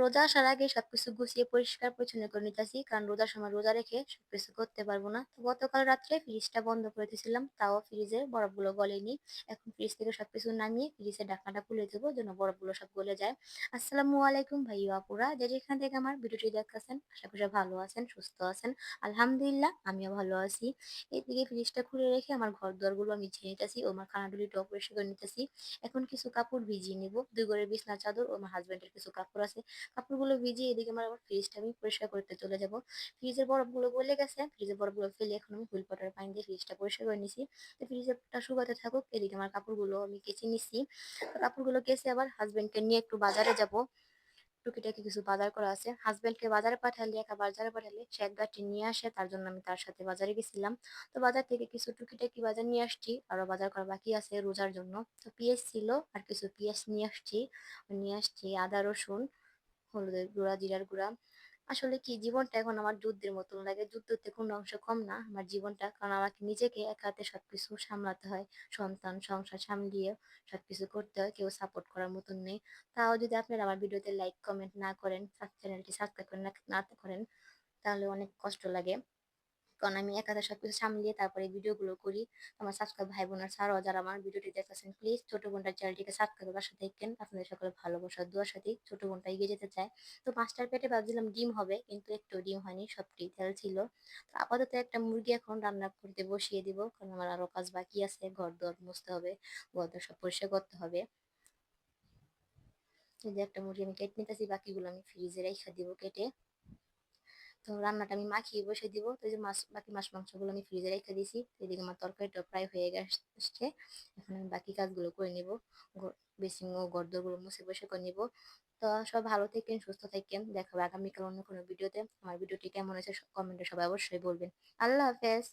রোজা আসার আগে সবকিছু গুছিয়ে পরিষ্কার পরিচ্ছন্ন করে নিতেছি, কারণ রোজার সময় রোজা রেখে সবকিছু করতে পারব না। তো গতকাল রাত্রে ফ্রিজটা বন্ধ করে দিয়েছিলাম, তাও ফ্রিজের বরফগুলো গলেনি। এখন ফ্রিজ থেকে সবকিছু নামিয়ে ফ্রিজের ঢাকনাটা খুলে দেবো যেন বরফগুলো সব গলে যায়। আসসালামু আলাইকুম ভাই আপুরা, যে যেখান থেকে আমার ভিডিওটি দেখাচ্ছেন আশা করি ভালো আছেন, সুস্থ আছেন। আলহামদুলিল্লাহ, আমিও ভালো আছি। এইদিকে ফ্রিজটা খুলে রেখে আমার ঘর দরগুলো আমি ঝেড়ে নিতেছি ও আমার খানাডুলিটা অপরিষ্কার করে নিতেছি। এখন কিছু কাপড় ভিজিয়ে নিব, দুই ঘরের বিছনা, চাদর ও আমার হাজব্যান্ডের কিছু কাপড় আছে। কাপড়গুলো ভিজিয়ে এদিকে আমার আবার ফ্রিজটা আমি পরিষ্কার করতে চলে যাব। ফ্রিজের বরফগুলো গলে গেছে ফ্রিজের বরফগুলো ফেলে এখন আমি হুইল পাটার পানি দিয়ে ফ্রিজটা পরিষ্কার করে নিছি। তো ফ্রিজেরটা শুকাতে থাকুক, এদিকে আমার কাপড়গুলো আমি কেচে নিছি। কাপড়গুলো কেচে আবার হাজব্যান্ডকে নিয়ে একটু বাজারে যাব। টুকিটাকি কিছু বাজার করা আছে। হাজব্যান্ডকে বাজারে পাঠালে, একা বাজারে পাঠালে সে এক গাছটি নিয়ে আসে, তার জন্য আমি তার সাথে বাজারে গেছিলাম। তো বাজার থেকে কিছু টুকিটাকি বাজার নিয়ে আসছি, আরও বাজার করা বাকি আছে রোজার জন্য। তো পেঁয়াজ ছিল আর কিছু পেঁয়াজ নিয়ে আসছি নিয়ে আসছি আদা, রসুন। হলুদের গুঁড়া, জিরার গুঁড়া। আসলে কি, জীবনটা এখন আমার যুদ্ধের মতন লাগে। যুদ্ধতে কোনো অংশ কম না আমার জীবনটা। কারণ আমাকে নিজেকে এক হাতে সবকিছু সামলাতে হয়। সন্তান, সংসার সামলিয়ে সবকিছু করতে হয়। কেউ সাপোর্ট করার মতন নেই। তাও যদি আপনারা আমার ভিডিওতে লাইক কমেন্ট না করেন চ্যানেলটি সাবস্ক্রাইব করে না করেন, তাহলে অনেক কষ্ট লাগে। কারণ আমি এক হাতে সবকিছু সামলিয়ে তারপরে ভিডিওগুলো করি। আমার সাবস্ক্রাইব ভাই বোনের ছাড়াও যারা আমার ভিডিওটি দেখতেছেন প্লিজ ছোট বোনটার চ্যানেলটিকে সাবস্ক্রাইব করার সাথে দেখেন আপনাদের সকলে ভালোবাসার দোয়ার সাথে ছোট বোনটা এগিয়ে যেতে চায়। তো মাস্টার পেটে ভাবছিলাম ডিম হবে, কিন্তু একটু ডিম হয়নি, সবটি তেল ছিল। তো আপাতত একটা মুরগি এখন রান্না করতে বসিয়ে দিব, কারণ আমার আরও কাজ বাকি আছে ঘর দর মুছতে হবে ঘর দর সব পরিষ্কার করতে হবে। যে একটা মুরগি আমি কেটে নিতেছি, বাকিগুলো আমি ফ্রিজে রেখে দিব কেটে। তো রান্নাটা আমি মাখিয়ে বসে দিব। তো যে মাছ, বাকি মাছ মাংসগুলো আমি ফ্রিজে রেখে দিয়েছি। এদিকে আমার তরকারিটা প্রায় হয়ে গেছে এখন আমি বাকি কাজগুলো করে নিব। বেসিং ও গর্দগুলো মুছে বসে করে নিব। তো সব ভালো থাকেন, সুস্থ থাকেন। দেখাবো আগামীকাল অন্য কোনো ভিডিওতে। আমার ভিডিওটি কেমন হয়েছে কমেন্টে সবাই অবশ্যই বলবেন। আল্লাহ হাফেজ।